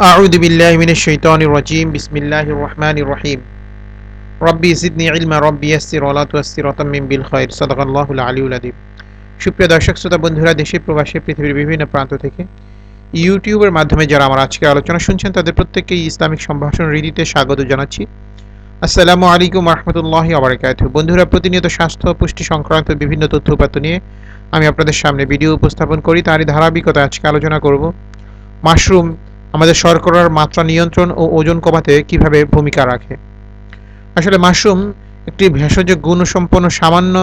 أعوذ بالله من الشيطان الرجيم بسم الله الرحمن الرحيم ربي زدني علما ربي يسر ولا تيسر وتمم بالخير صدق الله العلي العظيم সুপ্রিয় দর্শক শ্রোতা বন্ধুরা দেশে প্রবাসী পৃথিবীর বিভিন্ন প্রান্ত থেকে ইউটিউবের মাধ্যমে যারা আমার আজকে আলোচনা শুনছেন তাদের প্রত্যেককেই ইসলামিক সম্ভাষণ রীতিতে স্বাগত জানাচ্ছি আসসালামু আলাইকুম রহমতুল্লাহ আবরকাত বন্ধুরা প্রতিনিয়ত স্বাস্থ্য পুষ্টি সংক্রান্ত বিভিন্ন তথ্য উপাত্ত নিয়ে আমি আপনাদের সামনে ভিডিও উপস্থাপন করি তারই ধারাবাহিকতা আজকে আলোচনা করব মাশরুম আমাদের শর্করার মাত্রা নিয়ন্ত্রণ ও ওজন কমাতে কীভাবে ভূমিকা রাখে? আসলে মাশরুম একটি ভেষজ গুণসম্পন্ন সামান্য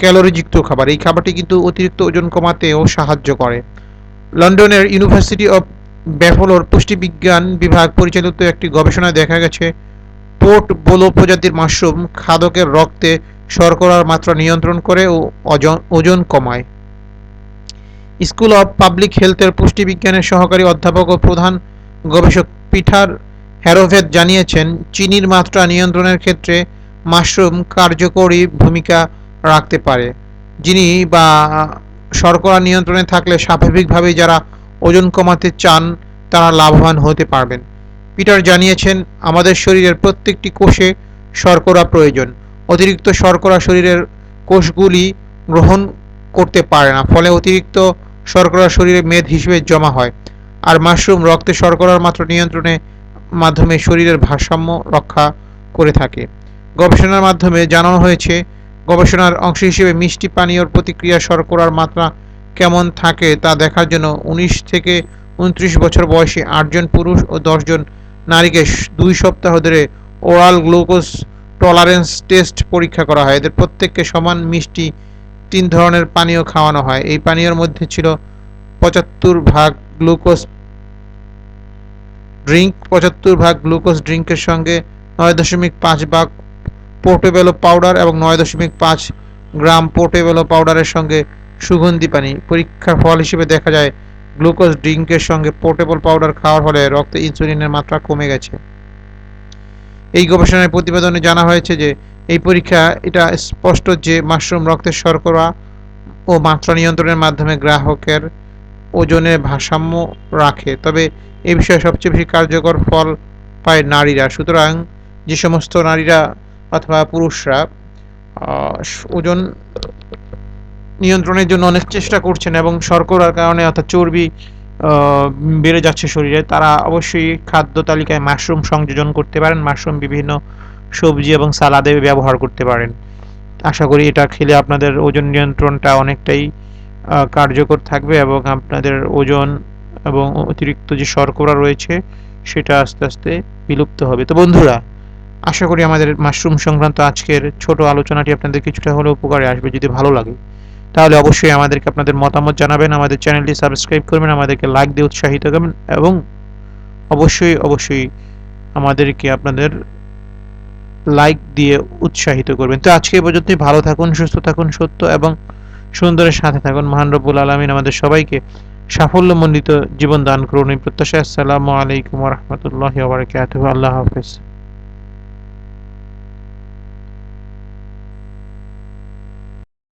ক্যালোরিযুক্ত খাবার। এই খাবারটি কিন্তু অতিরিক্ত ওজন কমাতেও সাহায্য করে। লন্ডনের ইউনিভার্সিটি অফ ব্যাফলোর পুষ্টিবিজ্ঞান বিভাগ পরিচালিত একটি গবেষণায় দেখা গেছে, পোর্ট বোলো প্রজাতির মাশরুম খাদকের রক্তে শর্করার মাত্রা নিয়ন্ত্রণ করে ও ওজন কমায়। স্কুল অব পাবলিক হেলথের পুষ্টিবিজ্ঞানের সহকারী অধ্যাপক ও প্রধান গবেষক পিঠার হ্যারোভেদ জানিয়েছেন, চিনির মাত্রা নিয়ন্ত্রণের ক্ষেত্রে মাশরুম কার্যকরী ভূমিকা রাখতে পারে। যিনি বা শর্করা নিয়ন্ত্রণে থাকলে স্বাভাবিকভাবেই যারা ওজন কমাতে চান, তারা লাভবান হতে পারবেন। পিটার জানিয়েছেন, আমাদের শরীরের প্রত্যেকটি কোষে শর্করা প্রয়োজন। অতিরিক্ত শর্করা শরীরের কোষগুলি গ্রহণ করতে পারে না, ফলে অতিরিক্ত শর্করা শরীরে মেদ হিসেবে জমা হয়। আর মাশরুম রক্তে শর্করার মাত্রা নিয়ন্ত্রণে মাধ্যমে শরীরের ভারসাম্য রক্ষা করে থাকে। গবেষণার মাধ্যমে জানানো হয়েছে, গবেষণার অংশ হিসেবে মিষ্টি পানীয়র প্রতিক্রিয়া শর্করার মাত্রা কেমন থাকে তা দেখার জন্য উনিশ থেকে উনত্রিশ বছর বয়সী আটজন পুরুষ ও দশজন নারীকে দুই সপ্তাহ ধরে ওরাল গ্লুকোজ টলারেন্স টেস্ট পরীক্ষা করা হয়। এদের প্রত্যেককে সমান মিষ্টি তিন ধরনের পানীয় খাওয়ানো হয়। এই পানীয়র মধ্যে ছিল পঁচাত্তর ভাগ গ্লুকোজ ড্রিঙ্ক, পঁচাত্তর ভাগ গ্লুকোজ ড্রিঙ্কের সঙ্গে নয় দশমিক পাঁচ ভাগ পোর্টেবেলো পাউডার এবং নয় দশমিক পাঁচ গ্রাম পোর্টেবেলো পাউডারের সঙ্গে সুগন্ধি পানি। পরীক্ষার ফল হিসেবে দেখা যায়, গ্লুকোজ ড্রিঙ্কের সঙ্গে পোর্টেবল পাউডার খাওয়ার ফলে রক্তে ইনসুলিনের মাত্রা কমে গেছে। এই গবেষণার প্রতিবেদনে জানা হয়েছে যে, এই পরীক্ষা, এটা স্পষ্ট যে মাশরুম রক্তের শর্করা ও মাত্রা নিয়ন্ত্রণের মাধ্যমে গ্রাহকের ওজনের ভারসাম্য রাখে, তবে এ বিষয়ে সবচেয়ে বেশি কার্যকর ফল পায় নারীরা। সুতরাং যে সমস্ত নারীরা অথবা পুরুষরা ওজন নিয়ন্ত্রণের জন্য অনেক চেষ্টা করছেন এবং শর্করার কারণে অর্থাৎ চর্বি বেড়ে যাচ্ছে শরীরে, তারা অবশ্যই খাদ্য তালিকায় মাশরুম সংযোজন করতে পারেন। মাশরুম বিভিন্ন সবজি এবং সালাদে ব্যবহার করতে পারেন। আশা করি এটা খেলে আপনাদের ওজন নিয়ন্ত্রণটা অনেকটাই কার্যকর থাকবে এবং আপনাদের ওজন এবং অতিরিক্ত যে শর্করা রয়েছে, সেটা আস্তে আস্তে বিলুপ্ত হবে। তো বন্ধুরা, আশা করি আমাদের মাশরুম সংক্রান্ত আজকের ছোট আলোচনাটি আপনাদের কিছুটা হলেও উপকারে আসবে যদি ভালো লাগে। তাহলে অবশ্যই আমাদেরকে আপনাদের মতামত জানাবেন, আমাদের চ্যানেলটি সাবস্ক্রাইব করবেন, আমাদেরকে লাইক দিয়ে উৎসাহিত করবেন এবং অবশ্যই অবশ্যই আমাদেরকে আপনাদের লাইক দিয়ে উৎসাহিত করবেন। তো আজকে পর্যন্তই। ভালো থাকুন, সুস্থ থাকুন, সত্য এবং সুন্দরের সাথে থাকুন। মহান রব্বুল আলমিন আমাদের সবাইকে সাফল্যমণ্ডিত জীবন দান করুন। এই প্রত্যাশা আসসালামু আলাইকুম রহমতুল্লাহ আল্লাহ হাফেজ।